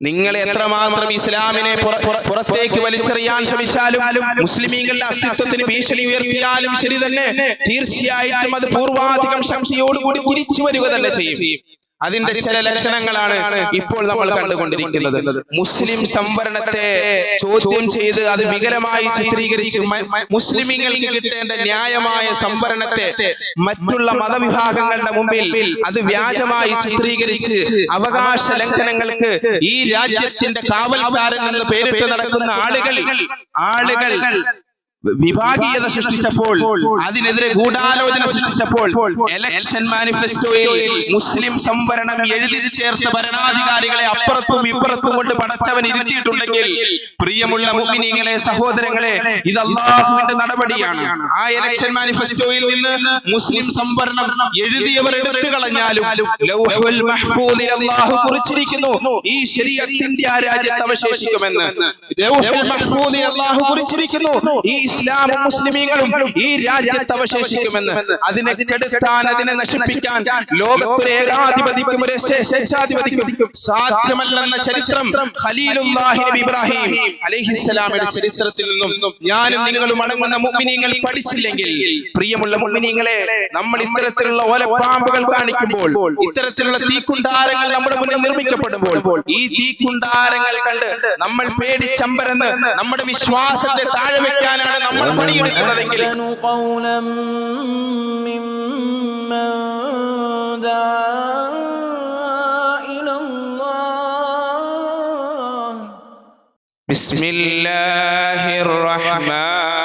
നിങ്ങൾ എത്രമാത്രം ഇസ്ലാമിനെ പുറ- പുറ- പുറത്തേക്ക് വലിച്ചെറിയാൻ ശ്രമിച്ചാലും മുസ്ലിമീങ്ങളുടെ അസ്തിത്വത്തിന് ഭീഷണി ഉയർത്തിയാലും ശരി തന്നെ തീർച്ചയായിട്ടും അത് പൂർവാധികം ശംസയോടുകൂടി തിരിച്ചു വരിക തന്നെ ചെയ്യും. അതിന്റെ ചില ലക്ഷണങ്ങളാണ് ഇപ്പോൾ നമ്മൾ കണ്ടുകൊണ്ടിരിക്കുന്നത്. മുസ്ലിം സംവരണത്തെ ചോദ്യം ചെയ്ത് അത് വികലമായി ചിത്രീകരിച്ച് മുസ്ലിമീങ്ങൾക്ക് കിട്ടേണ്ട ന്യായമായ സംവരണത്തെ മറ്റുള്ള മതവിഭാഗങ്ങളുടെ മുമ്പിൽ അത് വ്യാജമായി ചിത്രീകരിച്ച് അവകാശ ലംഘനങ്ങൾക്ക് ഈ രാജ്യത്തിന്റെ കാവൽക്കാരൻ എന്ന് പേരിട്ട് നടക്കുന്ന ആളുകൾ ആളുകൾ വിഭാഗീയത സൃഷ്ടിച്ചപ്പോൾ അതിനെതിരെ ഗൂഢാലോചന സൃഷ്ടിച്ചപ്പോൾ എലക്ഷൻ മാനിഫെസ്റ്റോയിൽ മുസ്ലിം സംവരണം എഴുതി ചേർത്ത ഭരണാധികാരികളെ അപ്പുറത്തും ഇപ്പുറത്തും കൊണ്ട് പടച്ചവൻ ഇരുത്തിയിട്ടുണ്ടെങ്കിൽ പ്രിയമുള്ള മുഅ്മിനീങ്ങളെ സഹോദരങ്ങളെ ഇത് അള്ളാഹുവിന്റെ നടപടിയാണ്. ആ എലക്ഷൻ മാനിഫെസ്റ്റോയിൽ നിന്ന് മുസ്ലിം സംവരണം എഴുതിയവർ എടുത്തു കളഞ്ഞാലും അള്ളാഹു കുറിച്ചിരിക്കുന്നു. ഈ ശരീരത്തിന്റെ ആ രാജ്യത്ത് അവശേഷിക്കുമെന്ന്. അള്ളാഹു കുറിച്ചിരിക്കുന്നു. ഈ ഇസ്ലാമും മുസ്ലിമീങ്ങളും ഈ രാജ്യത്ത് അവശേഷിക്കുമെന്ന് അതിനെ കെടുത്താൻ അതിനെ നശിപ്പിക്കാൻ ലോകത്തൊരു ഏകാധിപതിക്കും ഒരു ശേഷാധിപതിക്കും സാധ്യമല്ലെന്ന ചരിത്രം ഖലീലുല്ലാഹി ഇബ്രാഹിം അലഹിസ്സലാമിന്റെ ചരിത്രത്തിൽ നിന്നും ഞാനും നിങ്ങളും അടങ്ങുന്ന മുഅ്മിനീങ്ങൾ പഠിച്ചില്ലെങ്കിൽ പ്രിയമുള്ള മുഅ്മിനീങ്ങളെ നമ്മൾ ഇത്തരത്തിലുള്ള ഓലപ്പാമ്പുകൾ കാണിക്കുമ്പോൾ ഇത്തരത്തിലുള്ള തീക്കുണ്ടാരങ്ങൾ നമ്മുടെ മുന്നിൽ നിർമ്മിക്കപ്പെടുമ്പോൾ ഈ തീക്കുണ്ടാരങ്ങൾ കണ്ട് നമ്മൾ പേടിച്ചമ്പരന്ന് നമ്മുടെ വിശ്വാസത്തെ താഴെ വെക്കാനാണ് നമ്മൾ ومن പണിയെടുക്കുന്നതെങ്കിൽ أحسن قولا ممن دعا إلى الله بسم الله الرحمن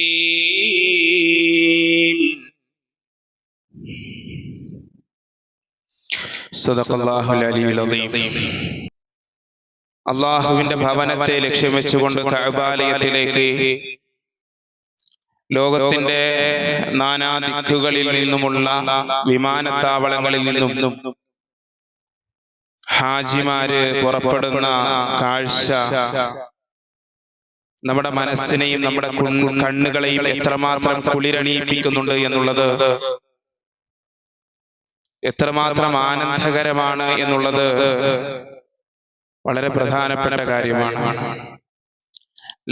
അള്ളാഹുവിന്റെ ഭവനത്തെ ലക്ഷ്യം വെച്ചുകൊണ്ട് കഅബാലയത്തിലേക്ക് ലോകത്തിന്റെ നാനാദിക്കുകളിൽ നിന്നുമുള്ള വിമാനത്താവളങ്ങളിൽ നിന്നും ഹാജിമാര് പുറപ്പെടുന്ന കാഴ്ച നമ്മുടെ മനസ്സിനെയും നമ്മുടെ കണ്ണുകളെയും എത്രമാത്രം കുളിരണിയിപ്പിക്കുന്നുണ്ട് എന്നുള്ളത് എത്രമാത്രം ആനന്ദകരമാണ് എന്നുള്ളത് വളരെ പ്രധാനപ്പെട്ട കാര്യമാണ്.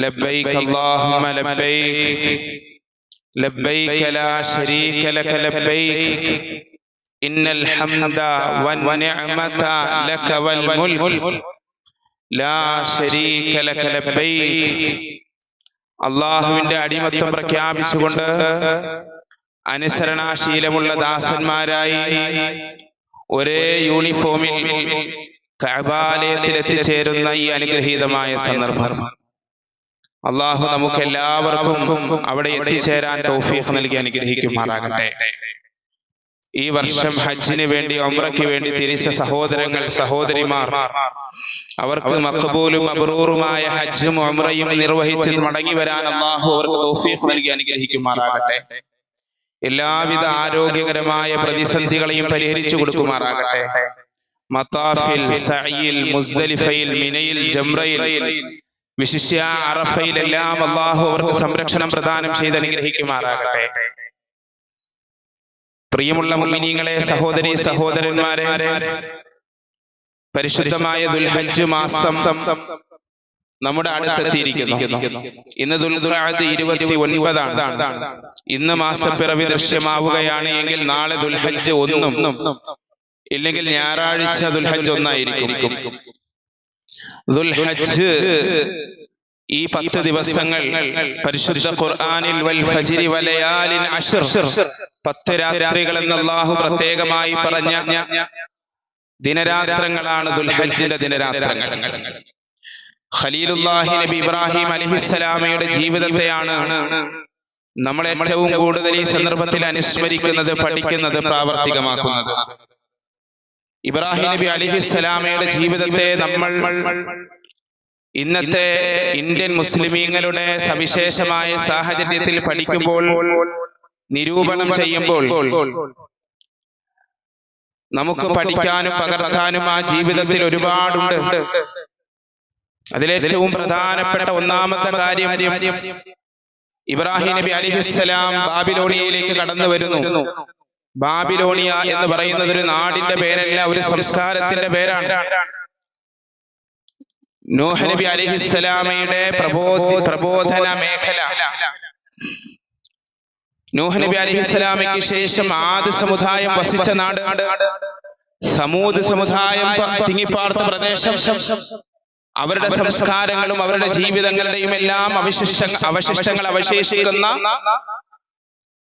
ലബ്ബൈക അല്ലാഹുമ്മ ലബ്ബൈക ലബ്ബൈക ലാ ശരീക ലക ലബ്ബൈക ഇന്നൽ ഹംദ വന്നിഅമത ലക വൽ മുൽക്ക് ലാ ലക അടിമത്വം പ്രഖ്യാപിച്ചുകൊണ്ട് അനുസരണാശീലമുള്ള ദാസന്മാരായി ഒരേ യൂണിഫോമിൽ കഅബാലയത്തിൽ എത്തിച്ചേരുന്ന ഈ അനുഗ്രഹീതമായ സന്ദർഭം. അള്ളാഹു നമുക്ക് എല്ലാവർക്കും അവിടെ എത്തിച്ചേരാൻ തൗഫീഖ് നൽകി അനുഗ്രഹിക്കുമാറാകട്ടെ. ഈ വർഷം ഹജ്ജിന് വേണ്ടി ഒമ്രയ്ക്ക് വേണ്ടി തിരിച്ച സഹോദരങ്ങൾ സഹോദരിമാർ അവർക്ക് മക്കബൂലും അബ്രൂറുമായ ഹജ്ജും ഒമ്രയും നിർവഹിച്ച് മടങ്ങി വരാൻ അള്ളാഹു അവർക്ക് തൗഫീഖ് നൽകി അനുഗ്രഹിക്കുമാറാകട്ടെ. എല്ലാവിധ ആരോഗ്യകരമായ പ്രതിസന്ധികളെയും പരിഹരിച്ചു കൊടുക്കുമാറാകട്ടെ. മത്താഫിൽ സഅയിൽ മുസ്ദലിഫയിൽ മിനയിൽ ജംറയിൽ വിശിഷ്യ അറഫയിലെല്ലാം അള്ളാഹു അവർക്ക് സംരക്ഷണം പ്രദാനം ചെയ്ത് അനുഗ്രഹിക്കുമാറാകട്ടെ. പ്രിയമുള്ള മുഅ്മിനീങ്ങളെ സഹോദരി സഹോദരന്മാരെ പരിശുദ്ധമായ ദുൽഹജ്ജ് മാസം നമ്മുടെ അടുത്തെത്തിയിരിക്കുന്നു ഇന്ന് ദുൽഖഅദ് ഇരുപത്തി ഒൻപതാണ് ഇന്ന് മാസപ്പിറവി ദൃശ്യമാവുകയാണ് എങ്കിൽ നാളെ ദുൽഹജ്ജ് ഒന്നും. ഇല്ലെങ്കിൽ ഞായറാഴ്ച ദുൽഹജ്ജ് ഒന്നായിരിക്കും. ദുൽഹജ് ഈ പത്ത് ദിവസങ്ങൾ പരിശുദ്ധ ഖുർആനിൽ വൽ ഫജ്രി വലയാലിൻ അശ്ർ പത്ത് രാത്രികൾ എന്ന് അല്ലാഹു പ്രത്യേകമായി പറഞ്ഞ ദിനരാത്രങ്ങളാണ് ദുൽഹജ്ജിന്റെ ദിനരാത്രങ്ങൾ. ഖലീലുല്ലാഹി നബി ഇബ്രാഹിം അലിഹിസ്സലാമയുടെ ജീവിതത്തെയാണ് നമ്മൾ ഏറ്റവും കൂടുതൽ ഈ സന്ദർഭത്തിൽ അനുസ്മരിക്കുന്നത് പഠിക്കുന്നത് പ്രാവർത്തികമാക്കുന്നത് ഇബ്രാഹിം നബി അലിഹിസ്സലാമയുടെ ജീവിതത്തെ നമ്മൾ ഇന്നത്തെ ഇന്ത്യൻ മുസ്ലിമീങ്ങളുടെ സവിശേഷമായ സാഹചര്യത്തിൽ പഠിക്കുമ്പോൾ നിരൂപണം ചെയ്യുമ്പോൾ നമുക്ക് പഠിക്കാനും പകർത്താനും ആ ജീവിതത്തിൽ ഒരുപാടുണ്ട്. അതിലേറ്റവും പ്രധാനപ്പെട്ട ഒന്നാമത്തെ കാര്യം ഇബ്രാഹിം നബി അലിഹിസ്സലാം ബാബിലോണിയയിലേക്ക് കടന്നു വരുന്നു. ബാബിലോണിയ എന്ന് പറയുന്നത് ഒരു നാടിന്റെ പേരല്ല ഒരു സംസ്കാരത്തിന്റെ പേരാണ്. നോഹ നബി അലിഹിസ്സലാമയുടെ പ്രബോധ പ്രബോധന മേഖല. നൂഹ് നബി അലിഹിസ്സലാമയ്ക്ക് ശേഷം ആദ്യ സമുദായം വസിച്ച നാട്. സമൂത് സമുദായം തിങ്ങിപ്പാർത്ത പ്രദേശം. അവരുടെ സംസ്കാരങ്ങളും അവരുടെ ജീവിതങ്ങളുടെയും എല്ലാം അവശിഷ്ട അവശിഷ്ടങ്ങൾ അവശേഷിക്കുന്ന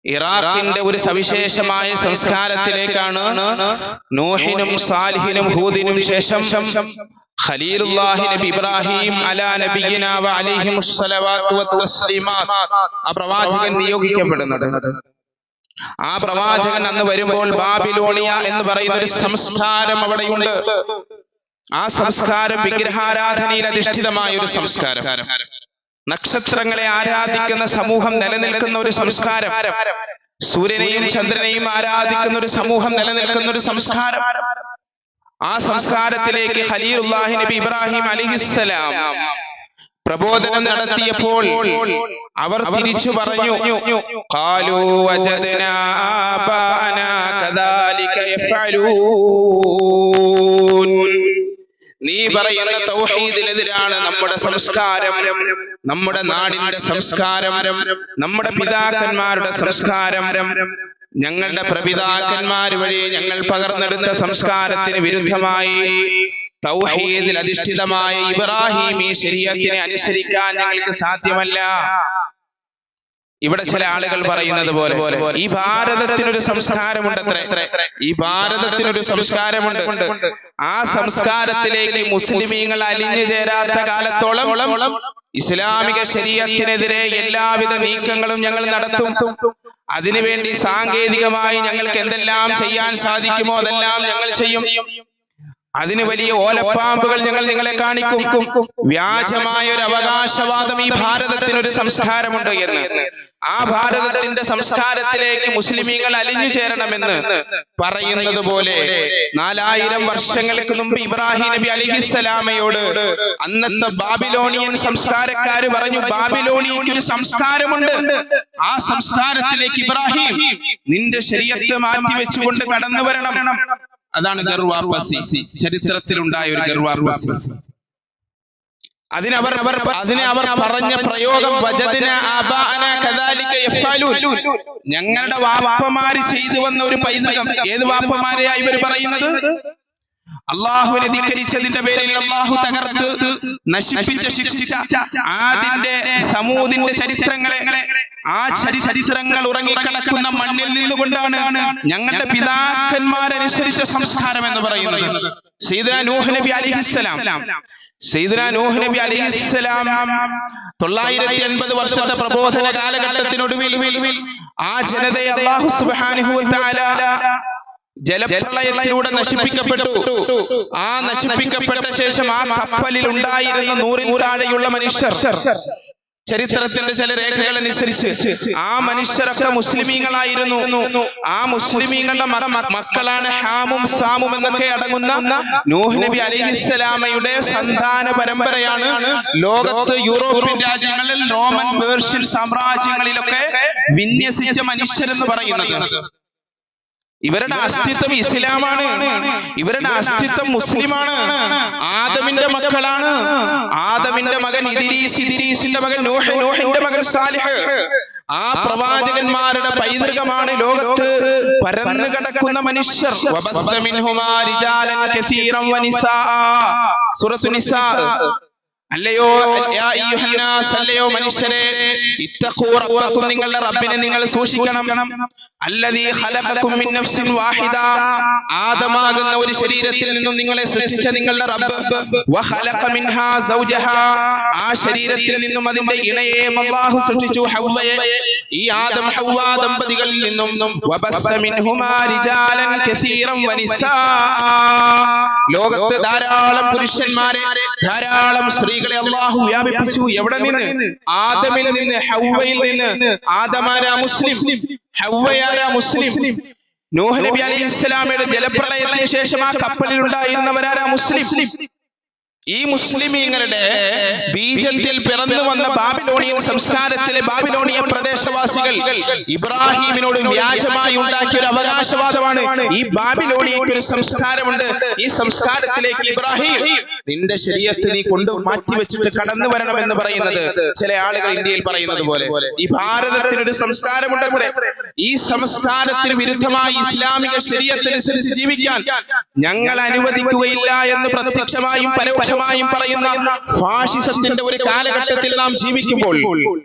ഇറാഖിന്റെ ഒരു സവിശേഷമായ സംസ്കാരത്തിലേക്കാണ് നോഹിനും സാലിഹിനും ഹൂദിനും ശേഷം ഖലീലുല്ലാഹി നബി ഇബ്രാഹിം അലാ നബിയിന വ ആ പ്രവാചകൻ നിയോഗിക്കപ്പെടുന്നത്. ആ പ്രവാചകൻ അന്ന് വരുമ്പോൾ ബാബിലോണിയ എന്ന് പറയുന്ന ഒരു സംസ്കാരം അവിടെയുണ്ട്. ആ സംസ്കാരം വിഗ്രഹാരാധനയിൽ അധിഷ്ഠിതമായ ഒരു സംസ്കാരം. നക്ഷത്രങ്ങളെ ആരാധിക്കുന്ന സമൂഹം നിലനിൽക്കുന്ന ഒരു സംസ്കാരം. സൂര്യനെയും ചന്ദ്രനെയും ആരാധിക്കുന്ന ഒരു സമൂഹം നിലനിൽക്കുന്ന ഒരു സംസ്കാരം. ആ സംസ്കാരത്തിലേക്ക് ഖലീലുല്ലാഹി നബി ഇബ്രാഹിം അലിഹിസ്സലാം പ്രബോധനം നടത്തിയപ്പോൾ അവർ തിരിച്ചു പറഞ്ഞു ആബാഅനാ കദാലിക നീ പറയുന്ന തൗഹീദിനെതിരാണ് നമ്മുടെ സംസ്കാരം. നമ്മുടെ നാടിന്റെ സംസ്കാരം. നമ്മുടെ പിതാക്കന്മാരുടെ സംസ്കാരം. ഞങ്ങളുടെ പ്രപിതാക്കന്മാർ വഴി ഞങ്ങൾ പകർന്നെടുത്ത സംസ്കാരത്തിന് വിരുദ്ധമായി തൗഹീദിൽ അധിഷ്ഠിതമായ ഇബ്രാഹിം ഈ ശരീരത്തിനെ അനുസരിക്കാൻ ഞങ്ങൾക്ക് സാധ്യമല്ല. ഇവിടെ ചില ആളുകൾ പറയുന്നത് പോലെ ഈ ഭാരതത്തിനൊരു സംസ്കാരമുണ്ടത്രേ ഈ ഭാരതത്തിനൊരു സംസ്കാരമുണ്ട്. ആ സംസ്കാരത്തിലേക്ക് മുസ്ലിമീങ്ങൾ അലിഞ്ഞു ചേരാത്ത കാലത്തോളം ഇസ്ലാമിക ശരീരത്തിനെതിരെ എല്ലാവിധ നീക്കങ്ങളും ഞങ്ങൾ നടത്തും. അതിനുവേണ്ടി സാങ്കേതികമായി ഞങ്ങൾക്ക് എന്തെല്ലാം ചെയ്യാൻ സാധിക്കുമോ അതെല്ലാം ഞങ്ങൾ ചെയ്യും. അതിന് വലിയ ഓലപ്പാമ്പുകൾ ഞങ്ങൾ നിങ്ങളെ കാണിക്കും. വ്യാജമായ ഒരു അവകാശവാദം ഈ ഭാരതത്തിനൊരു സംസ്കാരമുണ്ട് എന്ന്. ആ ഭാരതത്തിന്റെ സംസ്കാരത്തിലേക്ക് മുസ്ലിമീങ്ങൾ അലിഞ്ഞു ചേരണമെന്ന് പറയുന്നത് പോലെ നാലായിരം വർഷങ്ങൾക്ക് മുമ്പ് ഇബ്രാഹിം നബി അലിഹിസ്സലാമയോട് അന്നത്തെ ബാബിലോണിയൻ സംസ്കാരക്കാര് പറഞ്ഞു ബാബിലോണിയക്ക് ഒരു സംസ്കാരമുണ്ട്. ആ സംസ്കാരത്തിലേക്ക് ഇബ്രാഹിം നിന്റെ ശരീരത്തെ മാറ്റി വെച്ചുകൊണ്ട് കടന്നു വരണം. അതാണ് ചരിത്രത്തിൽ ചരിത്രത്തിലുണ്ടായ ഒരു ഗർവാർവസി അതിനവർ അതിനെ അവർ പറഞ്ഞ പ്രയോഗം ഞങ്ങളുടെ വാപ്പമാര് ചെയ്തു വന്ന ഒരു പൈതൃകം. ഏത് വാപ്പമാരെയാ ഇവർ പറയുന്നത്? അള്ളാഹുവിനെ ധിക്കരിച്ചതിന്റെ പേരിൽ അള്ളാഹു തകർത്ത് നശിപ്പിച്ച ശിക്ഷിച്ച ആദിന്റെ സമൂതിന്റെ ചരിത്രങ്ങളെ ആ ചരി ചരിത്രങ്ങൾ ഉറങ്ങിക്കിടക്കുന്ന മണ്ണിൽ നിന്നുകൊണ്ടാണ് ഞങ്ങളുടെ പിതാക്കന്മാരനുസരിച്ച സംസ്കാരം എന്ന് പറയുന്നത്. സീദന നൂഹ് നബി അലിഹിസ്സലാം സീദന നൂഹ് നബി അലിഹിസ്സലാം തൊള്ളായിരത്തി എൺപത് വർഷത്തെ പ്രബോധന കാലഘട്ടത്തിനൊടുവിൽ ആ ജനതയെ അള്ളാഹു തആല ജലപ്രളയത്തിലൂടെ നശിപ്പിക്കപ്പെട്ടു. ആ നശിപ്പിക്കപ്പെട്ട ശേഷം ആ കപ്പലിൽ ഉണ്ടായിരുന്ന നൂറിൽ താഴെയുള്ള മനുഷ്യർ ചരിത്രത്തിന്റെ ചില രേഖകൾ അനുസരിച്ച് ആ മനുഷ്യരൊക്കെ മുസ്ലിമീങ്ങളായിരുന്നു. ആ മുസ്ലിമീങ്ങളുടെ മക- മക്കളാണ് ഹാമും സാമും എന്നൊക്കെ അടങ്ങുന്ന നൂഹ് നബി അലിഹിസ്സലാമയുടെ സന്താന പരമ്പരയാണ് ലോകത്ത് യൂറോപ്യൻ രാജ്യങ്ങളിൽ റോമൻ പേർഷ്യൻ സാമ്രാജ്യങ്ങളിലൊക്കെ വിന്യസിച്ച മനുഷ്യരെന്ന് പറയുന്നത്. ഇവരുടെ അസ്തിത്വം ഇസ്ലാമാണ്. ഇവരുടെ അസ്തിത്വം മുസ്ലിമാണ്. ആദമിന്റെ മക്കളാണ്. ആദമിന്റെ മകൻ ഇദിരീസ് ഇദിരീസിന്റെ മകൻ നൂഹ് നൂഹിന്റെ മകൻ സാലിഹ്. ആ പ്രവാചകന്മാരുടെ പൈതൃകമാണ് ലോകത്ത് പരന്നു കിടക്കുന്ന മനുഷ്യർ. വബസ്സ അല്ലയോ അല്ലയോ മനുഷ്യരെ ഇത്തഖൂ റബ്ബക്കും നിങ്ങളുടെ റബ്ബിനെ നിങ്ങൾ സൂക്ഷിക്കണം. അല്ലദീ ഖലഖക്കും മിൻ നഫ്സിൻ വാഹിദ. ആദമാകുന്ന ഒരു ശരീരത്തിൽ നിന്നും നിങ്ങളെ സൃഷ്ടിച്ച നിങ്ങളുടെ റബ്ബ്. വഖലഖ മിൻഹാ സൗജഹാ. ആ ശരീരത്തിൽ നിന്നും അതിന്റെ ഇണയെ അല്ലാഹു സൃഷ്ടിച്ചു ഹവ്വയെ. ഈ ആദം ഹവ്വ ദമ്പതികളിൽ നിന്നും വബസ്സ മിൻഹുമാ റിജാലൻ കസീറൻ വനിസാ. ലോകത്ത് ധാരാളം പുരുഷന്മാരെ ധാരാളം സ്ത്രീകളെ അള്ളാഹു വ്യാപിപ്പിച്ചു. എവിടെ നിന്ന്? ആദമിൽ നിന്ന് ഹൗവയിൽ നിന്ന് ആദമാരാ മുസ്ലിം. ഹൗവയാരാ മുസ്ലിം. നൂഹ് നബി അലൈഹി ഇസ്ലാമയുടെ ജലപ്രളയത്തിന് ശേഷം ആ കപ്പലിൽ ഉണ്ടായിരുന്നവരാരാ മുസ്ലിം. ഈ മുസ്ലിമീങ്ങളുടെ ബീജത്തിൽ പിറന്നു വന്ന ബാബിലോണിയൻ സംസ്കാരത്തിലെ ബാബിലോണിയ പ്രദേശവാസികൾ ഇബ്രാഹിമിനോട് വ്യാജമായി ഉണ്ടാക്കിയ ഒരു അവകാശവാദമാണ് ഈ ബാബിലോണിയക്ക് ഒരു സംസ്കാരമുണ്ട്. ഈ സംസ്കാരത്തിലേക്ക് ഇബ്രാഹിം നിന്റെ ശരീരത്ത് നീ കൊണ്ട് മാറ്റിവെച്ചിട്ട് കടന്നു വരണം എന്ന് പറയുന്നത് ചില ആളുകൾ ഇന്ത്യയിൽ പറയുന്നത് പോലെ. ഈ ഭാരതത്തിന് ഒരു സംസ്കാരമുണ്ടത്രേ ഈ സംസ്കാരത്തിന് വിരുദ്ധമായി ഇസ്ലാമിക ശരീരത്തിനനുസരിച്ച് ജീവിക്കാൻ ഞങ്ങൾ അനുവദിക്കുകയില്ല എന്ന് പ്രത്യക്ഷമായും പരോക്ഷമായും പറയുന്ന ഫാഷിസത്തിന്റെ ഒരു കാലഘട്ടത്തിൽ നാം ജീവിക്കുമ്പോൾ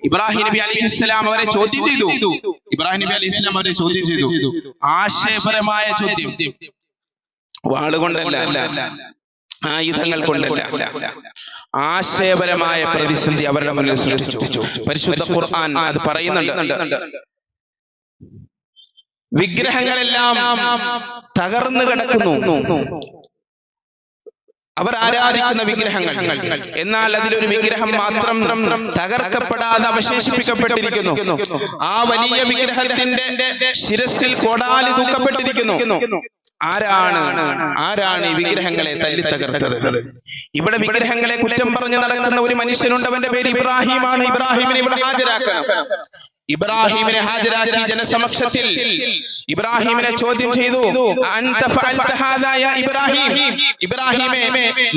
ഇബ്രാഹിം നബി അലി ഇസ്ലാം അവരെ ചോദ്യം ചെയ്തു. ഇബ്രാഹിം നബി അലി ഇസ്ലാം അവരെ ചോദ്യം ചെയ്തു. ആശയപരമായ ചോദ്യം. വാളുകൊണ്ടല്ല ആയുധങ്ങൾ കൊണ്ടല്ല. ആശയപരമായ പ്രതിസന്ധി അവരുടെ മുന്നിൽ സൃഷ്ടിച്ചു. പരിശുദ്ധ ഖുർആൻ അത് പറയുന്നുണ്ട്. വിഗ്രഹങ്ങളെല്ലാം തകർന്നു കിടക്കുന്നു. അവർ ആരാധിക്കുന്ന വിഗ്രഹങ്ങൾ. എന്നാൽ അതിലൊരു വിഗ്രഹം മാത്രം തകർക്കപ്പെടാതെ അവശേഷിപ്പിക്കപ്പെട്ടിരിക്കുന്നു. ആ വലിയ വിഗ്രഹത്തിന്റെ ശിരസിൽ കോടാലി തൂക്കപ്പെട്ടിരിക്കുന്നു. ആരാണ്? ആരാണ്? ഈ വിഗ്രഹങ്ങളെ തല്ലി തകർത്തത്? ഇവിടെ വിഗ്രഹങ്ങളെ കുറ്റം പറഞ്ഞ് നടക്കുന്ന ഒരു മനുഷ്യനുണ്ട്. അവന്റെ പേര് ഇബ്രാഹിമാണ്. ഇബ്രാഹിമിനെ ഇവിടെ ഹാജരാക്കണം. ഇബ്രാഹിമിനെ ഹാജരാക്കി ജനസമക്ഷത്തിൽ ഇബ്രാഹിമിനെ ചോദ്യം ചെയ്തു ഇബ്രാഹിം ഇബ്രാഹിമേ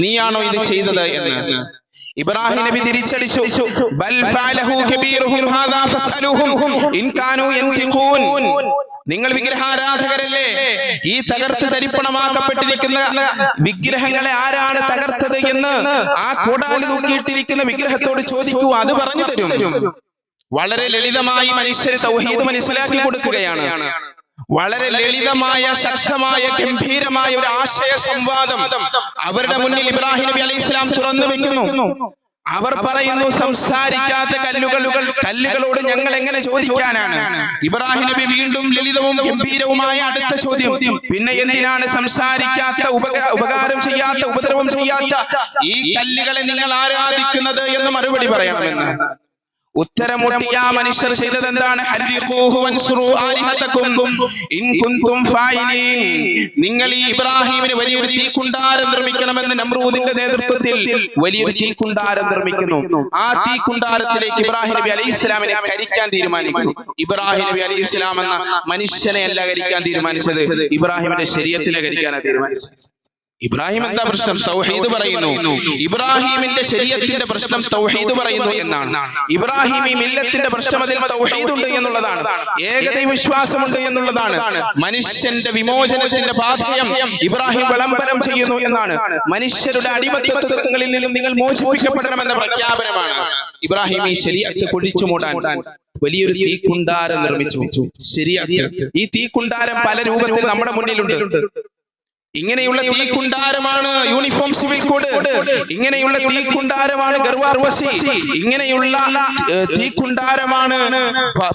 നീയാണോ ഇത് ചെയ്തത് എന്ന്. ഇബ്രാഹിം നബി തിരിച്ചടിച്ചു ബൽ ഫഅലഹു കബീറുഹും ഹാദാ ഫസ്അലുഹും ഇൻ കാനൂ നിങ്ങൾ വിഗ്രഹാരാധകരല്ലേ? ഈ തകർത്ത് തരിപ്പണമാക്കപ്പെട്ടിരിക്കുന്ന വിഗ്രഹങ്ങളെ ആരാണ് തകർത്തത് എന്ന് ആ കോടാലി തൂക്കിയിട്ടിരിക്കുന്ന വിഗ്രഹത്തോട് ചോദിക്കൂ അത് പറഞ്ഞു തരും. വളരെ ലളിതമായി മനുഷ്യർ തൗഹീദ് മനസ്സിലാക്കി കൊടുക്കുകയാണ്. വളരെ ലളിതമായ ശക്തമായ ഗംഭീരമായ ഒരു ആശയ സംവാദം അവരുടെ മുന്നിൽ ഇബ്രാഹിം നബി അലൈഹി ഇസ്ലാം തുറന്നു വെക്കുന്നു. അവർ പറയുന്നു സംസാരിക്കാത്ത കല്ലുകൾ കല്ലുകളോട് ഞങ്ങൾ എങ്ങനെ ചോദിക്കാനാണ്? ഇബ്രാഹിം നബി വീണ്ടും ലളിതവും ഗംഭീരവുമായ അടുത്ത ചോദ്യം. പിന്നെ എന്തിനാണ് സംസാരിക്കാത്ത ഉപകാരം ചെയ്യാത്ത ഉപദ്രവം ചെയ്യാത്ത ഈ കല്ലുകളെ നിങ്ങൾ ആരാധിക്കുന്നത് എന്ന് മറുപടി പറയണമെന്ന്. ഉത്തരം മനുഷ്യർ ചെയ്തത് എന്താണ് നിങ്ങൾ ഈ ഇബ്രാഹിമിന് വലിയൊരു തീക്കുണ്ടാരം നിർമ്മിക്കണമെന്ന് നമ്രൂദിന്റെ നേതൃത്വത്തിൽ വലിയൊരു തീക്കുണ്ടാരം നിർമ്മിക്കുന്നു. ആ തീക്കുണ്ടാരത്തിലേക്ക് ഇബ്രാഹിം നബി അലൈഹി ഇസ്ലാമിനെ കരിക്കാൻ തീരുമാനിക്കുന്നു. ഇബ്രാഹിം നബി അലൈഹി ഇസ്ലാം എന്ന മനുഷ്യനെ അല്ല കരിക്കാൻ തീരുമാനിച്ചത്. ഇബ്രാഹിമിന്റെ ശരീരത്തിനെ കരിക്കാനാണ് തീരുമാനിച്ചത്. ഇബ്രാഹിം എന്താ പ്രശ്നം? തൗഹീദ് പറയുന്നു. ഇബ്രാഹിമിന്റെ ശരീരത്തിന്റെ പ്രശ്നം തൗഹീദ് പറയുന്നു എന്നാണ്. ഇബ്രാഹിം ഈ മില്ലത്തിന്റെ പ്രശ്നം അതിൽ സൗഹീദ് ഉണ്ട് എന്നുള്ളതാണ്. ഏകദൈവ വിശ്വാസമുണ്ട് എന്നുള്ളതാണ്. മനുഷ്യന്റെ വിമോചനത്തിന്റെ പാഥയം ഇബ്രാഹിം വിളംബരം ചെയ്യുന്നു എന്നാണ്. മനുഷ്യരുടെ അടിമത്തത്വങ്ങളിൽ നിന്നും നിങ്ങൾ മോചിപ്പിക്കപ്പെടണമെന്ന പ്രഖ്യാപനമാണ് ഇബ്രാഹിം ഈ ശരീരത്തെ പൊടിച്ചു മൂടാൻ വലിയൊരു തീക്കുണ്ടാരം നിർമ്മിച്ചു. ശരിയാക്കി. ഈ തീക്കുണ്ടാരം പല രൂപത്തിൽ നമ്മുടെ മുന്നിലുണ്ട്. ഇങ്ങനെയുള്ള തീക്കുണ്ടാരമാണ് യൂണിഫോം സിവിൽ കോഡ്. ഇങ്ങനെയുള്ള തീക്കുണ്ടാരമാണ് ഗർവാർ വസി. ഇങ്ങനെയുള്ള തീ തീക്കുണ്ടാരമാണ്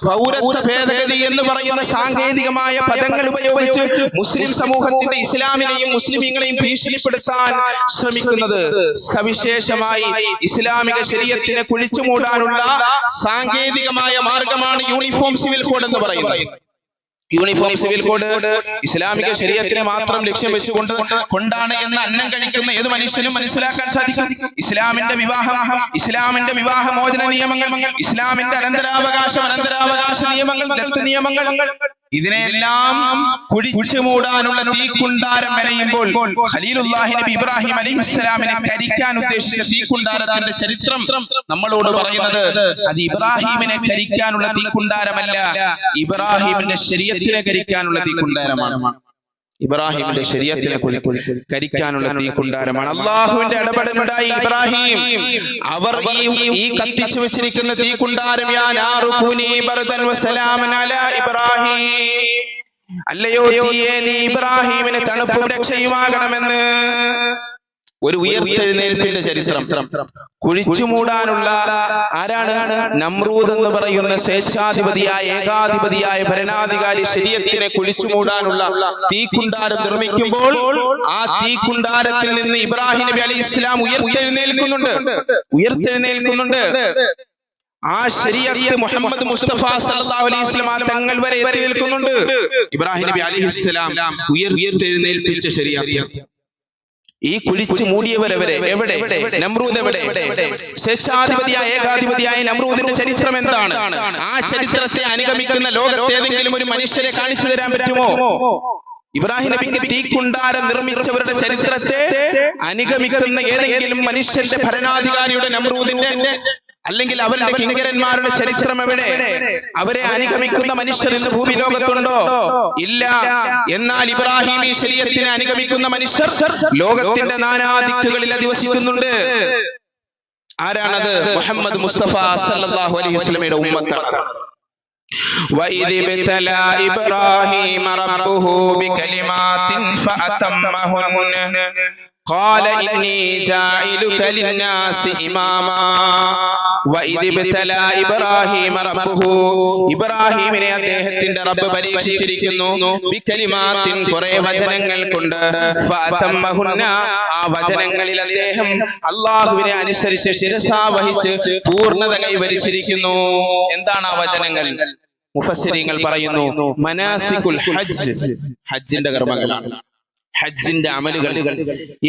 പൗരത്വ ഭേദഗതി എന്ന് പറയുന്ന സാങ്കേതികമായ പദങ്ങൾ ഉപയോഗിച്ച് മുസ്ലിം സമൂഹത്തിന്റെ ഇസ്ലാമിനെയും മുസ്ലിമീങ്ങളെയും ഭീഷണിപ്പെടുത്താൻ ശ്രമിക്കുന്നത് സവിശേഷമായി ഇസ്ലാമിക ശരീരത്തിനെ കുഴിച്ചു മൂടാനുള്ള സാങ്കേതികമായ മാർഗമാണ് യൂണിഫോം സിവിൽ കോഡ് എന്ന് പറയുന്നത്. യൂണിഫോം സിവിൽ കോഡ് ഇസ്ലാമിക ശരീരത്തിനെ മാത്രം ലക്ഷ്യം വെച്ചുകൊണ്ട് കൊണ്ടാണ് എന്ന് അന്നം കഴിക്കുന്ന ഏത് മനുഷ്യനും മനസ്സിലാക്കാൻ സാധിക്കും? ഇസ്ലാമിന്റെ വിവാഹം ഇസ്ലാമിന്റെ വിവാഹ മോചന നിയമങ്ങൾ ഇസ്ലാമിന്റെ അനന്തരാവകാശം അനന്തരാവകാശ നിയമങ്ങൾ ദത്ത് നിയമങ്ങൾ ഇതിനെല്ലാം കുഴിച്ചു മൂടാനുള്ള തീക്കുണ്ടാരം മെനയുമ്പോൾ ഖലീലുല്ലാഹി നബി ഇബ്രാഹിം അലി ഇസ്ലാമിനെ കരിക്കാൻ ഉദ്ദേശിച്ച തീക്കുണ്ടാരത്തിന്റെ ചരിത്രം നമ്മളോട് പറയുന്നത് അത് ഇബ്രാഹിമിനെ കരിക്കാനുള്ള തീക്കുണ്ടാരമല്ല ഇബ്രാഹിമിന്റെ ശരീരത്തിനെ കരിക്കാനുള്ള തീക്കുണ്ടാരമാണ്. ഇബ്രാഹിമിന്റെ ശരീരത്തിനെ കുറിച്ച് കരിക്കാനുള്ള തീ കുണ്ടാരമാണ്. അള്ളാഹുവിന്റെ ഇടപെടലുണ്ടായി ഇബ്രാഹിം. അവർ ഈ കത്തിച്ചു വെച്ചിരിക്കുന്ന തീ കുണ്ടാരം യാ നാറു കൂനി ബർദൻ വസലാമൻ അലാ ഇബ്രാഹിം. അല്ലയോ തീയെ നീ ഇബ്രാഹിമിന് തണുപ്പും രക്ഷയുമാകണമെന്ന്. ഒരു ഉയർത്തെഴുന്നേൽപ്പിന്റെ ചരിത്രം. കുഴിച്ചു മൂടാനുള്ള ആരാണ് നമ്രൂദ് എന്ന് പറയുന്ന ശേഷാധിപതിയായ ഏകാധിപതിയായ ഭരണാധികാരി ശരീരത്തിനെ കുഴിച്ചു മൂടാനുള്ള തീക്കുണ്ടാരം നിർമ്മിക്കുമ്പോൾ ആ തീക്കുണ്ടാരത്തിൽ നിന്ന് ഇബ്രാഹിം നബി അലി ഇസ്ലാം ഉയർത്തെഴുന്നേൽക്കുന്നുണ്ട്. ഉയർത്തെഴുന്നേൽക്കുന്നുണ്ട്. ആ ശരീരത്ത് മുഹമ്മദ് മുസ്തഫ സല്ലല്ലാഹു അലൈഹി വസല്ലം തങ്ങൾ വരെ എത്തി നിൽക്കുന്നുണ്ട്. ഇബ്രാഹിം നബി അലൈഹിസ്സലാം ഉയർ ഉയർത്തെഴുന്നേൽപ്പിച്ച ശരീരത്ത് ഈ കുളിച്ച് മൂടിയവരവരെ എവിടെ? നമ്രൂദ് എവിടെ ശേഷാധിപതിയായ ഏകാധിപതിയായ നമ്രൂദിന്റെ ചരിത്രം എന്താണ്? ആ ചരിത്രത്തെ അനുഗമിക്കുന്ന ലോകത്തെ ഏതെങ്കിലും ഒരു മനുഷ്യരെ കാണിച്ചു തരാൻ പറ്റുമോ? ഇബ്രാഹിം നബിക്ക് തീക്കുണ്ടാരം നിർമ്മിച്ചവരുടെ ചരിത്രത്തെ അനുഗമിക്കുന്ന ഏതെങ്കിലും മനുഷ്യന്റെ ഭരണാധികാരിയുടെ നമ്രൂദിന്റെ അല്ലെങ്കിൽ അവരുടെ കിങ്കരന്മാരുടെ ചരിത്രം എവിടെ അവരെ അനുഗമിക്കുന്ന മനുഷ്യർ ഇന്ന് ഭൂമി ലോകത്തുണ്ടോ ഇല്ല എന്നാൽ ഇബ്രാഹിം ഈ ശരീരത്തിനെ അനുഗമിക്കുന്ന മനുഷ്യർ ലോകത്തിന്റെ നാനാദിക്കുകളിൽ അധിവസിക്കുന്നുണ്ട് ആരാണത് മുഹമ്മദ് മുസ്തഫ സല്ലല്ലാഹു അലൈഹി വസല്ലമയുടെ ഉമ്മത്താണ് وإذ ابتلى إبراهيم ربه بكلمات فأتمهن قال إني جاعلك للناس إماما وإذ ابتلى إبراهيم ربه ഇബ്രാഹിമിനെ അദ്ദേഹത്തിന്റെ റബ്ബ് പരീക്ഷിച്ചിരിക്കുന്നു ബിക്കലിമാത്തിൻ കുറെ വചനങ്ങൾ കൊണ്ട് ഫഅതമ്മഹുന്ന ആ വചനങ്ങളിൽ അദ്ദേഹം അള്ളാഹുവിനെ അനുസരിച്ച് ശിരസാ വഹിച്ച് പൂർണ്ണത കൈവരിച്ചിരിക്കുന്നു എന്താണ് ആ വചനങ്ങൾ മുഫസ്സിരിങ്ങൾ പറയുന്നു മനാസിക്കുൽ ഹജ്ജ് ഹജ്ജിന്റെ കർമ്മങ്ങളാണ് ഹജ്ജിന്റെ അമലുകൾ.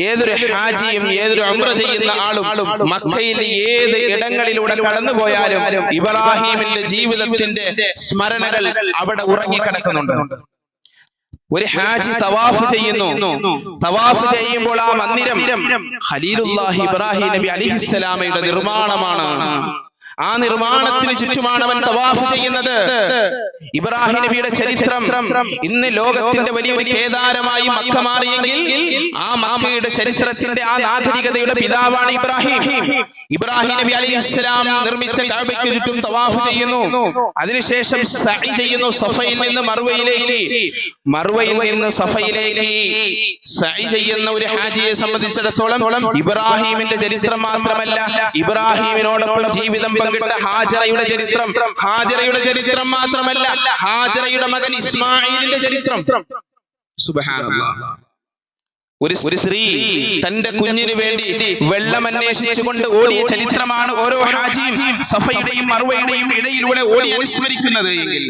ഏതൊരു ഹാജിയും ഏതൊരു അമ്ര ചെയ്യുന്ന ആളും മക്കയിലെ ഏത് ഇടങ്ങളിലൂടെ കടന്നു പോയാലും ഇബ്രാഹിമിന്റെ ജീവിതത്തിന്റെ സ്മരണകൾ അവിടെ ഉറങ്ങിക്കിടക്കുന്നുണ്ട് ഒരു ഹാജി തവാഫ് ചെയ്യുന്നു. തവാഫ് ചെയ്യുമ്പോൾ ആ മന്ദിരം ഖലീലുല്ലാഹി ഇബ്രാഹിം നബി അലിഹിസ്സലാമയുടെ നിർമ്മാണമാണ്. ആ നിർമ്മാണത്തിന് ചുറ്റുമാണ് അവൻ തവാഫ് ചെയ്യുന്നത്. ഇബ്രാഹിം നബിയുടെ ചരിത്രം ഇന്ന് ലോകത്തിന്റെ വലിയൊരു കേദാരമായി മക്ക മാറിയെങ്കിൽ ആ മക്കയുടെ ചരിത്രത്തിന്റെ ആ നാഗരികതയുടെ പിതാവാണ് ഇബ്രാഹിം. ഇബ്രാഹിം. നബി അലൈഹിസ്സലാം നിർമ്മിച്ച കാബയ്ക്ക് ചുറ്റും തവാഫ് ചെയ്യുന്നു. അതിനുശേഷം സഅി ചെയ്യുന്നു സഫയിൽ നിന്ന് മറുവയിലേക്ക് മറുവയിൽ നിന്ന് സഫയിലേക്ക് സഅി ചെയ്യുന്ന ഒരു ഹാജിയെ സംബന്ധിച്ചിടത്തോളം ഇബ്രാഹിമിന്റെ ചരിത്രം മാത്രമല്ല ഇബ്രാഹിമിനോടൊപ്പം ജീവിതം പങ്കിട്ട ഹാജറയുടെ ചരിത്രം. ഹാജറയുടെ ചരിത്രം മാത്രമല്ല ഹാജറയുടെ മകൻ ഇസ്മായിലിന്റെ ചരിത്രം. സുബ്ഹാനല്ലാഹ് ഒരു ഒരു സ്ത്രീ തന്റെ കുഞ്ഞിന് വേണ്ടി വെള്ളം അന്വേഷിച്ചുകൊണ്ട് ഓടിയ ചരിത്രമാണ് ഓരോ ഹാജിയും സഫയുടെയും മറുവയുടെയും ഇടയിലൂടെ ഓടി അനുസ്മരിക്കുന്നത്. എങ്കിൽ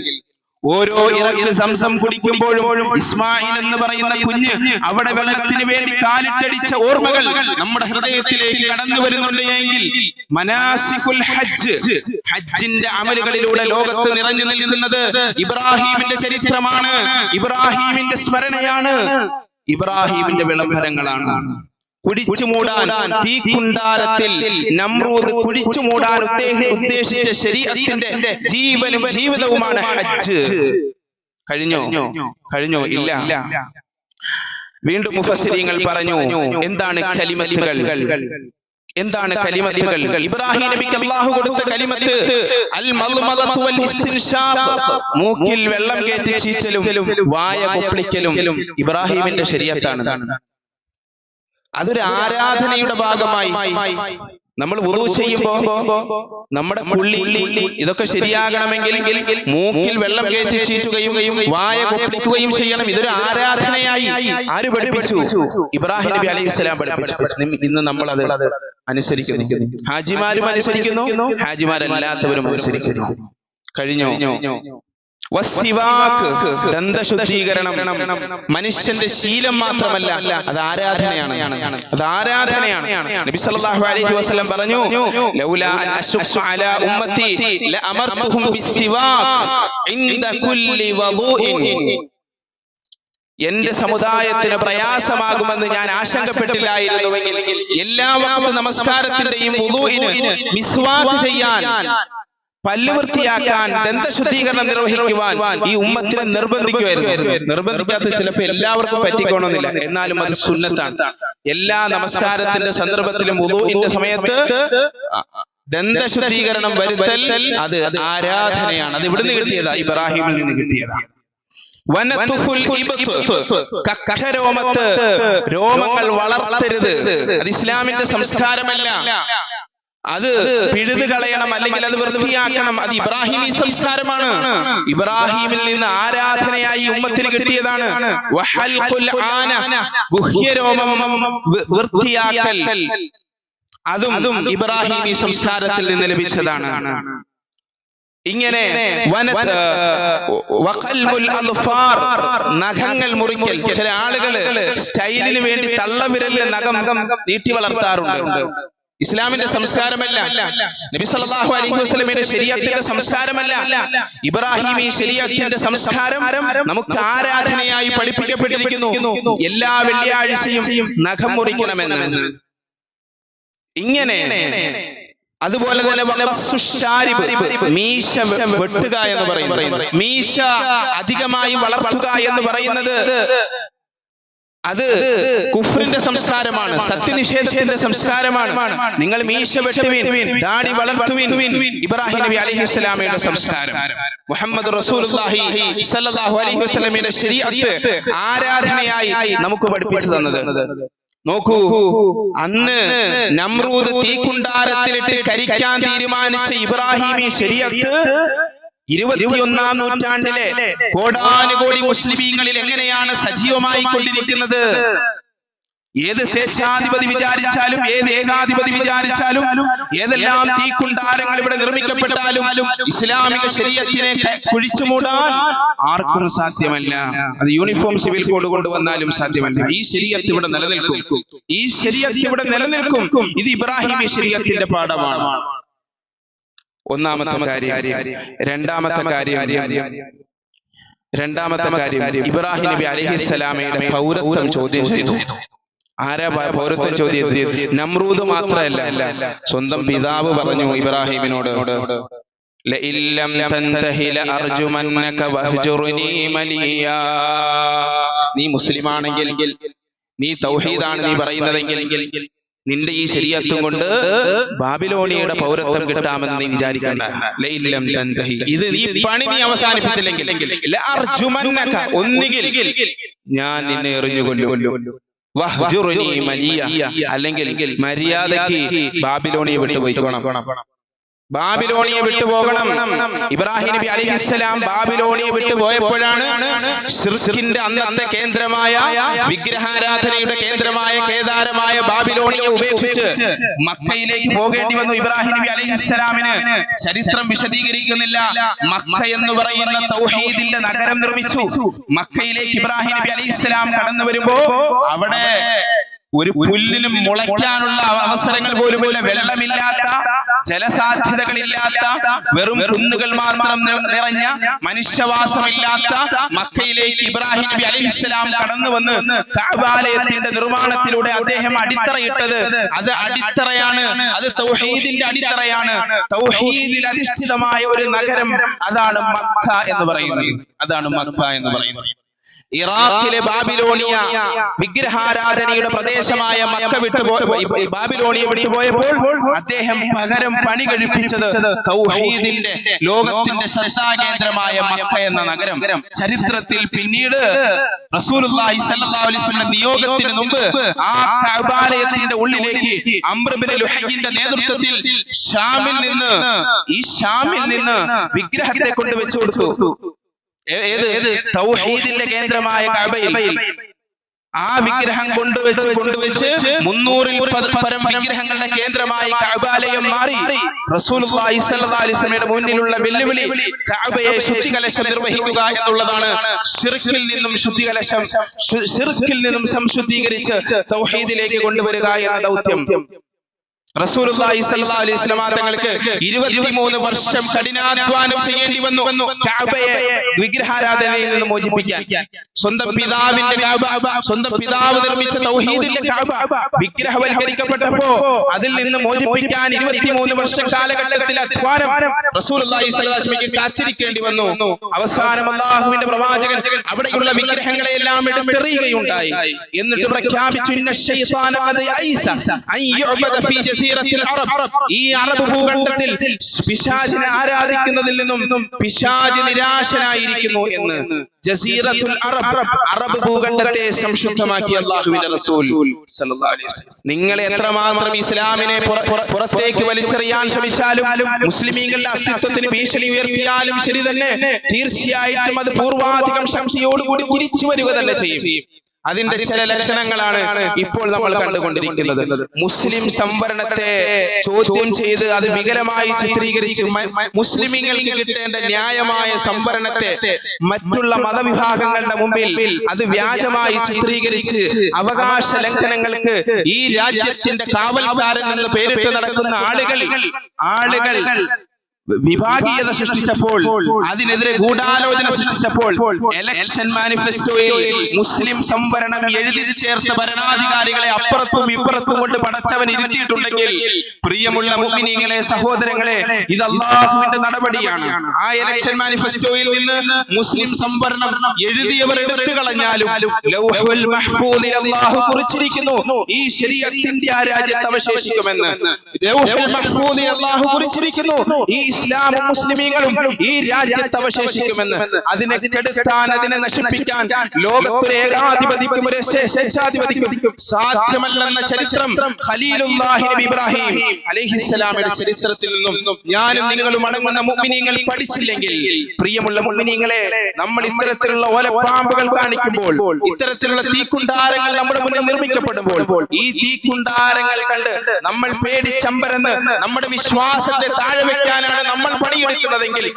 ഓരോ ഇറക്കിൽ സംസം കുടിക്കുമ്പോഴും ഇസ്മായിൽ എന്ന് പറയുന്ന കുഞ്ഞ് അവിടെ വെള്ളത്തിന് വേണ്ടി കാലിട്ടടിച്ച ഓർമ്മകൾ നമ്മുടെ ഹൃദയത്തിലേക്ക് കടന്നു വരുന്നുണ്ട് എങ്കിൽ മനാസിക്കുൽ ഹജ്ജ് ഹജ്ജിന്റെ അമലുകളിലൂടെ ലോകത്ത് നിറഞ്ഞു നിൽക്കുന്നത് ഇബ്രാഹീമിന്റെ ചരിത്രമാണ്. ഇബ്രാഹീമിന്റെ സ്മരണയാണ്. ഇബ്രാഹീമിന്റെ വിളംബരങ്ങളാണ്. കുടിച്ചു മൂടാൻ തീക്കുണ്ടാരത്തിൽ നമ്രൂദ് കുടിച്ചു മൂടാൻ ഉദ്ദേ- ഉദ്ദേശിച്ച ശരീരത്തിന്റെ ജീവനും ജീവിതവുമാണ് ഹജ്ജ്. കഴിഞ്ഞോ? കഴിഞ്ഞോ? ഇല്ല. വീണ്ടും മുഫസ്സിരിങ്ങൾ പറഞ്ഞു എന്താണ് കലിമത്തുകൾ എന്താണ് കലിമത്തുകൾ? ഇബ്രാഹിം നബിക്ക് അള്ളാഹു കൊടുത്ത കലിമത്ത് അൽ മദ്മദത്തു വൽ ഇസ്തിൻഷാഖ് മൂക്കിൽ വെള്ളം കയറ്റി ചീച്ചലും വായ കൊപ്പിളിക്കലും ഇബ്രാഹിമിന്റെ ശരീരത്താണ്. അതൊരു ആരാധനയുടെ ഭാഗമായി. നമ്മൾ വുളു ചെയ്യുമ്പോ നമ്മുടെ പുള്ളി ഇതൊക്കെ ശരിയാകണമെങ്കിൽ മൂക്കിൽ വെള്ളം കയറ്റി ചീറ്റുകയും വായ കൊപ്പിടിക്കുകയും ചെയ്യണം. ഇതൊരു ആരാധനയായി. ആര് പഠിപ്പിച്ചു? ഇബ്രാഹിം നബി അലൈഹി സ്വലാം പഠിപ്പിച്ചു. ഇന്ന് നമ്മൾ അത് അനുസരിക്കുന്നു. ഹാജിമാരും അനുസരിക്കുന്നു. ഹാജിമാരല്ലാത്തവരും അനുസരിക്കുന്നു. കഴിഞ്ഞോ? ദന്തശുദ്ധീകരണം. മനുഷ്യന്റെ ശീലം മാത്രമല്ല അത് ആരാധനയാണ്. അത് ആരാധനയാണ്. നബി സല്ലല്ലാഹു അലൈഹി വസല്ലം പറഞ്ഞു ലൗലാ അൻ അശുഖ അലാ ഉമ്മത്തി ലഅമർതുഹും ഇൻദ കുല്ലി വദൂഇൻ എന്റെ സമുദായത്തിന് പ്രയാസമാകുമെന്ന് ഞാൻ ആശങ്കപ്പെട്ടില്ലായിരുന്നുവെങ്കിൽ എല്ലാ വക്ത നമസ്കാരത്തിന്റെയും മിസ്വാക്ക് ചെയ്യാൻ പല്ല് വൃത്തിയാക്കാൻ ദന്തശുദ്ധീകരണം നിർവഹിക്കുവാൻ ഈ ഉമ്മത്തിനെ നിർബന്ധിക്കുമായിരുന്നു നിർബന്ധിക്കാത്ത ചിലപ്പോൾ എല്ലാവർക്കും പറ്റിക്കണമെന്നില്ല. എന്നാലും അത് സുന്നത്താണ്. എല്ലാ നമസ്കാരത്തിന്റെ സന്ദർഭത്തിലും ഉദുവിന്റെ സമയത്ത് ദന്തശുദ്ധീകരണം വരുത്തൽ അത് ആരാധനയാണ്. അത് ഇവിടുന്ന് കിട്ടിയതാ ഇബ്രാഹിമിൽ നിന്ന് കിട്ടിയതാ. വനത്തുഫുൽ ഇബ്ത്ത്. കക്ഷരോമത്ത്. രോമങ്ങൾ വളർത്തരുത്. അത് ഇസ്ലാമിന്റെ സംസ്കാരമല്ല. അത് പിഴുതു കളയണം അല്ലെങ്കിൽ അത് വൃത്തിയാക്കണം. അത് ഇബ്രാഹിമി സംസ്കാരമാണ്. ഇബ്രാഹിമിൽ നിന്ന് ആരാധനയായി ഉമ്മത്തിന് കിട്ടിയതാണ്. ഗുഹ്യരോമം വൃത്തിയാക്കൽ. അതും ഇബ്രാഹിമി സംസ്കാരത്തിൽ നിന്ന് ലഭിച്ചതാണ്. ഇങ്ങനെ നഖങ്ങൾ മുറിക്കൽ. ചില ആളുകൾ സ്റ്റൈലിന് വേണ്ടി തള്ളവിരലിൽ നഖം നീട്ടി വളർത്താറുണ്ട്. ഇസ്ലാമിന്റെ സംസ്കാരമല്ല. നബി സല്ലല്ലാഹു അലൈഹി വസല്ലമയുടെ ശരീഅത്തിന്റെ സംസ്കാരമല്ല. ഇബ്രാഹിമി ശരീഅത്തിന്റെ സംസ്കാരം നമുക്ക് ആരാധനയായി പഠിപ്പിക്കപ്പെട്ടിരിക്കുന്നു. എല്ലാ വെള്ളിയാഴ്ചയും നഖം മുറിക്കണമെന്ന്. ഇങ്ങനെ അതുപോലെ തന്നെ മീശ വെട്ടുക എന്ന് പറയുന്നത്. മീശ അധികമായി വളർത്തുക എന്ന് പറയുന്നത് അത് കുഫറിന്റെ സംസ്കാരമാണ് സത്യനിഷേധത്തിന്റെ സംസ്കാരമാണ്. നിങ്ങൾ മീശ വെട്ടുവിൻ ദാടി വളർത്തുവിൻ. ഇബ്രാഹിം നബി അലൈഹി ഇസ്ലാമിയുടെ സംസ്കാരം. മുഹമ്മദ് റസൂലുള്ളാഹി സല്ലല്ലാഹു അലൈഹി വസല്ലമയുടെ ശരീഅത്ത് ആരാധനയായി നമുക്ക് പഠിപ്പിച്ചു തന്നത്. നോക്കൂ അന്ന് നമ്രൂദ് തീക്കുണ്ടാരത്തിലിട്ട് കരിക്കാൻ തീരുമാനിച്ച ഇബ്രാഹിമി ശരീഅത്ത് ഇരുപത്തിയൊന്നാം നൂറ്റാണ്ടിലെ കോടാനുകോടി മുസ്ലിമീങ്ങളിൽ എങ്ങനെയാണ് സജീവമായി കൊണ്ടിരിക്കുന്നത്? ഏത് ശേഷാധിപതി വിചാരിച്ചാലും ഏത് ഏകാധിപതി വിചാരിച്ചാലും ഏതെല്ലാം തീക്കുണ്ടാരങ്ങൾ ഇവിടെ നിർമ്മിക്കപ്പെട്ടാലും ഇസ്ലാമിക ശരീരത്തിനെ കുഴിച്ചു മൂടാൻ ആർക്കും സാധ്യമല്ല. അത് യൂണിഫോം സിവിൽ കോഡ് കൊണ്ടുവന്നാലും സാധ്യമല്ല. ഈ ശരീരത്ത് ഇവിടെ നിലനിൽക്കും. ഈ ശരീരത്ത് ഇവിടെ നിലനിൽക്കും. ഇത് ഇബ്രാഹിമി ശരീരത്തിന്റെ പാഠമാണ്. ഒന്നാമത്തെ കാര്യം രണ്ടാമത്തെ കാര്യം രണ്ടാമത്തെ കാര്യം ഇബ്രാഹിം നബി അലഹിസ്സലാമയുടെ പൗരത്വം ചോദ്യം ചെയ്തു. ആരാ പൗരത്വം ചോദ്യം നമ്രൂദ് മാത്രമല്ല. സ്വന്തം പിതാവ് പറഞ്ഞു ഇബ്രാഹിമിനോട്. ലഇല്ലം മലിയാ. നീ മുസ്ലിമാണെങ്കിൽ നീ തൗഹീദാണ് നീ പറയുന്നതെങ്കിൽ നിന്റെ ഈ ശരിയത്വം കൊണ്ട് ബാബിലോണിയുടെ പൗരത്വം കിട്ടാമെന്ന് നീ വിചാരിക്കണ്ട ഇത് നീ പണി നീ അവസാനിപ്പിച്ചില്ലെങ്കിൽ ഒന്നുകിൽ ഞാൻ നിന്നെ എറിഞ്ഞു കൊല്ലും അല്ലെങ്കിൽ മര്യാദയ്ക്ക് ബാബിലോണിയെ വിട്ടുപോയിക്കോണം. ബാബിലോണിയെ വിട്ടുപോകണം. ഇബ്രാഹിം നബി അലിഹിസ്സലാം ബാബിലോണിയെ വിട്ടുപോയപ്പോഴാണ് ശിർക്കിന്റെ അന്നത്തെ കേന്ദ്രമായ വിഗ്രഹാരാധനയുടെ കേന്ദ്രമായ കേദാരമായ ബാബിലോണിയെ ഉപേക്ഷിച്ച് മക്കയിലേക്ക് പോകേണ്ടി വന്നു ഇബ്രാഹിം നബി അലിഹിസ്സലാമിന്. ചരിത്രം വിശദീകരിക്കുന്നില്ല. മക്ക എന്ന് പറയുന്ന തൗഹീദിന്റെ നഗരം നിർമ്മിച്ചു. മക്കയിലേക്ക് ഇബ്രാഹിം നബി അലിഹിസ്സലാം കടന്നു വരുമ്പോ അവിടെ ഒരു പുല്ലിനും മുളയ്ക്കാനുള്ള അവസരങ്ങൾ പോലും ഇല്ല വെള്ളമില്ലാത്ത ജലസാധ്യതകളില്ലാത്ത വെറും കുന്നുകൾ മാത്രം നിറഞ്ഞ മനുഷ്യവാസമില്ലാത്ത മക്കയിലേക്ക് ഇബ്രാഹിം നബി ഇസ്ലാം കടന്നു വന്ന് കാബാലയത്തിന്റെ നിർമ്മാണത്തിലൂടെ അദ്ദേഹം അടിത്തറയിട്ടത്. അത് അടിത്തറയാണ്. അത് തൗഹീദിന്റെ അടിത്തറയാണ്. തൗഹീദിൽ അധിഷ്ഠിതമായ ഒരു നഗരം അതാണ് മക്ക എന്ന് പറയുന്നത്. അതാണ് മക്ക എന്ന് പറയുന്നത്. ഇറാഖിലെ ബാബിലോണിയ വിഗ്രഹാരാധനയുടെ പ്രദേശമായ മക്ക വിട്ടുപോ ബാബിലോണിയ വിട്ടുപോയപ്പോൾ അദ്ദേഹം പകരം പണി കഴിപ്പിച്ചത് തൗഹീദിന്റെ ലോകത്തിന്റെ ശ്രദ്ധാകേന്ദ്രമായ മക്ക എന്ന നഗരം. ചരിത്രത്തിൽ പിന്നീട് നിയോഗത്തിന് മുമ്പ് ആ കഅബാലയത്തിന്റെ ഉള്ളിലേക്ക് ലുഹൈന്റെ നേതൃത്വത്തിൽ ഷാമിൽ നിന്ന് ഈ ഷാമിൽ നിന്ന് വിഗ്രഹത്തെ കൊണ്ട് വെച്ചു കൊടുത്തു. ഏത്? തൗഹീദിന്റെ കേന്ദ്രമായ കഅബയിൽ ആ വിഗ്രഹം കൊണ്ടുവച്ച് കൊണ്ടുവച്ച് മുന്നൂറിൽ പരം വിഗ്രഹങ്ങളുടെ കേന്ദ്രമായി കഅബാലയം മാറി. റസൂലുള്ളാഹി സ്വല്ലല്ലാഹി അലൈഹി വസല്ലമയുടെ മുന്നിലുള്ള വെല്ലുവിളി കഅബയെ ശുദ്ധികലശം നിർവഹിക്കുക എന്നുള്ളതാണ് ശിർക്കിൽ നിന്നും ശുദ്ധികലശം ശിർക്കിൽ നിന്നും സംശുദ്ധീകരിച്ച് തൗഹീദിലേക്ക് കൊണ്ടുവരിക എന്ന ദൗത്യം. റസൂലുള്ളാഹി സ്വല്ലല്ലാഹു അലൈഹി വസല്ലം തങ്ങൾക്ക് ഇരുപത്തിമൂന്ന് വർഷം കഠിനാധ്വാനം ചെയ്യേണ്ടി വന്നു. കഅബയെ വിഗ്രഹാരാധനയിൽ നിന്ന് മോചിപ്പിക്കാൻ. സ്വന്തം പിതാവിന്റെ കഅബ സ്വന്തം പിതാവ് നിർമ്മിച്ച തൗഹീദിന്റെ കഅബ വിഗ്രഹവൽക്കരിക്കപ്പെട്ടപ്പോ അതിൽ നിന്ന് മോചിപ്പിക്കാൻ ഇരുപത്തിമൂന്ന് വർഷം കാലഘട്ടത്തിൽ അധ്വാനം റസൂലുള്ളാഹി സ്വല്ലല്ലാഹു അലൈഹി കാത്തിരിക്കേണ്ടി വന്നു. അവസാനം അള്ളാഹുവിന്റെ പ്രവാചകൻ അവിടെയുള്ള വിഗ്രഹങ്ങളെ എല്ലാം എടുത്തെറിയുകയുണ്ടായി. എന്നിട്ട് പ്രഖ്യാപിച്ചു ഇന്ന ശൈത്താന ഖദ് ഐസ. അൻ യുഅബദ ഫീ ഈ അറബ് ഭൂഖണ്ഡത്തിൽ പിശാചിനെ ആരാധിക്കുന്നതിൽ നിന്നും പിശാജ് നിരാശനായിരിക്കുന്നു എന്ന് ജസീറത്തുൽ അറബ് അറബ് ഭൂഖണ്ഡത്തെ സംശുദ്ധമാക്കി അള്ളാഹുവിന്റെ റസൂൽ. നിങ്ങൾ എത്രമാത്രം ഇസ്ലാമിനെ പുറ- പുറ- പുറത്തേക്ക് വലിച്ചെറിയാൻ ശ്രമിച്ചാലും മുസ്ലിമീങ്ങളുടെ അസ്തിത്വത്തിന് ഭീഷണി ഉയർത്തിയാലും ശരി തന്നെ തീർച്ചയായിട്ടും അത് പൂർവാധികം ശക്തിയോടുകൂടി തിരിച്ചു വരിക തന്നെ ചെയ്യും അതിന്റെ ചില ലക്ഷണങ്ങളാണ് ഇപ്പോൾ നമ്മൾ കണ്ടുകൊണ്ടിരിക്കുന്നത്. മുസ്ലിം സംവരണത്തെ ചോദ്യം ചെയ്ത് അത് വികലമായി ചിത്രീകരിച്ച് മുസ്ലിമീങ്ങൾക്ക് കിട്ടേണ്ട ന്യായമായ സംവരണത്തെ മറ്റുള്ള മതവിഭാഗങ്ങളുടെ മുമ്പിൽ അത് വ്യാജമായി ചിത്രീകരിച്ച് അവകാശ ലംഘനങ്ങൾക്ക് ഈ രാജ്യത്തിന്റെ കാവൽക്കാരൻ എന്ന് പേരിട്ട് നടക്കുന്ന ആളുകൾ ആളുകൾ വിഭാഗീയത സൃഷ്ടിച്ചപ്പോൾ അതിനെതിരെ ഗൂഢാലോചന സൃഷ്ടിച്ചപ്പോൾ എലക്ഷൻ മാനിഫെസ്റ്റോയിൽ മുസ്ലിം സംവരണം എഴുതി ചേർത്ത ഭരണാധികാരികളെ അപ്പുറത്തും ഇപ്പുറത്തും കൊണ്ട് പടച്ചവൻ ഇരുത്തിയിട്ടുണ്ടെങ്കിൽ പ്രിയമുള്ള മുഅ്മിനീങ്ങളെ സഹോദരങ്ങളെ ഇത് അള്ളാഹുവിന്റെ നടപടിയാണ്. ആ എലക്ഷൻ മാനിഫെസ്റ്റോയിൽ നിന്ന് മുസ്ലിം സംവരണം എഴുതിയവർ എടുത്തു കളഞ്ഞാലും ലൗഹുൽ മഹ്ഫൂദിൽ അള്ളാഹു കുറിച്ചിരിക്കുന്നു. ഈ ശരീഅത്തിന്റെ ആ രാജ്യത്ത് അവശേഷിക്കുമെന്ന് ലൗഹുൽ മഹ്ഫൂദിൽ അള്ളാഹു കുറിച്ചിരിക്കുന്നു. ഈ ഇസ്ലാമും മുസ്ലിമീങ്ങളും ഈ രാജ്യത്ത് അവശേഷിക്കുമെന്ന് അതിനെ കെടുത്താൻ അതിനെ നശിപ്പിക്കാൻ ലോകത്തൊരു ഏകാധിപതിക്കും ഒരു ശേഷാധിപതിക്കും സാധ്യമല്ലെന്ന ചരിത്രം ഖലീലുല്ലാഹി ഇബ്രാഹിം അലൈഹിസ്സലാമിന്റെ ചരിത്രത്തിൽ നിന്നും ഞാനും നിങ്ങളും അടങ്ങുന്ന മുഅ്മിനീങ്ങൾ പഠിച്ചില്ലെങ്കിൽ പ്രിയമുള്ള മുഅ്മിനീങ്ങളെ നമ്മൾ ഇത്തരത്തിലുള്ള ഓലപ്പാമ്പുകൾ കാണിക്കുമ്പോൾ ഇത്തരത്തിലുള്ള തീക്കുണ്ടാരങ്ങൾ നമ്മുടെ മുന്നിൽ നിർമ്മിക്കപ്പെടുമ്പോൾ ഈ തീക്കുണ്ടാരങ്ങൾ കണ്ട് നമ്മൾ പേടിച്ചമ്പരന്ന് നമ്മുടെ വിശ്വാസത്തെ താഴെ വെക്കാനാണ് നമ്മൾ പണിയെടുക്കുന്നതെങ്കിൽ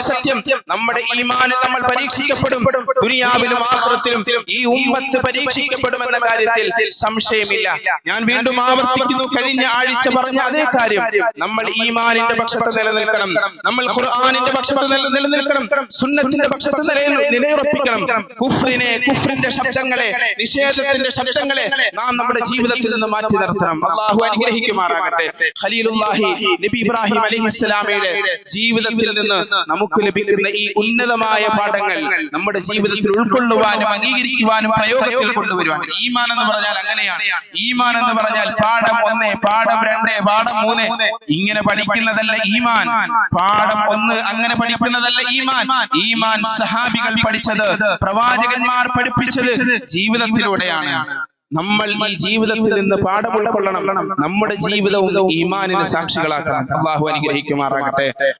സത്യം നമ്മുടെ ഈമാനെ നമ്മൾ പരീക്ഷിക്കപ്പെടും. ദുനിയാവിലും ആശ്രത്തിലും ഈ ഉമ്മത്ത് പരീക്ഷിക്കപ്പെടുമെന്ന കാര്യത്തിൽ സംശയമില്ല. ഞാൻ വീണ്ടും ആവർത്തിക്കുന്നു. കഴിഞ്ഞ ആഴ്ച പറഞ്ഞ അതേ കാര്യം. നമ്മൾ ഈമാനിന്റെ പക്ഷത്ത് നിലനിൽക്കണം. നമ്മൾ ഖുർആാനിന്റെ പക്ഷത്ത് നിലനിൽക്കണം. സുന്നത്തിന്റെ പക്ഷത്ത് നില- നിലയുറപ്പിക്കണം. കുഫ്രിനെ കുഫ്രിന്റെ ശബ്ദങ്ങളെ നിഷേധത്തിന്റെ ശബ്ദങ്ങളെ നാം നമ്മുടെ ജീവിതത്തിൽ നിന്ന് മാറ്റി നിർത്തണം. അള്ളാഹു അനുഗ്രഹിക്കുമാറാകട്ടെ. ഖലീലുല്ലാഹി നബി ഇബ്രാഹിം അലൈഹിസ്സലാമയുടെ ജീവിതത്തിൽ നിന്ന് നമുക്ക് ലഭിക്കുന്ന ഈ ഉന്നതമായ പാഠങ്ങൾ നമ്മുടെ ജീവിതത്തിൽ ഉൾക്കൊള്ളുവാനും അംഗീകരിക്കുവാനും പ്രയോഗത്തിൽ കൊണ്ടുവരുവാൻ ഈമാൻ എന്ന് പറഞ്ഞാൽ അങ്ങനെയാണ്. ഈമാൻ എന്ന് പറഞ്ഞാൽ പാഠം ഒന്ന് പാഠം രണ്ട് പാഠം മൂന്ന്. ഇങ്ങനെ പഠിക്കുന്നതല്ല ഈമാൻ. പാഠം ഒന്ന് അങ്ങനെ പഠിക്കുന്നതല്ല ഈമാൻ. ഈമാൻ സഹാബികൾ പഠിച്ചത് പ്രവാചകന്മാർ പഠിപ്പിച്ചത് ജീവിതത്തിലൂടെയാണ്. നമ്മൾ ഈ ജീവിതത്തിൽ നിന്ന് പാഠം ഉൾക്കൊള്ളണം. നമ്മുടെ ജീവിതവും ഈമാനിന് സാക്ഷികളാക്കണം. അള്ളാഹു അനുഗ്രഹിക്കുമാറാകട്ടെ.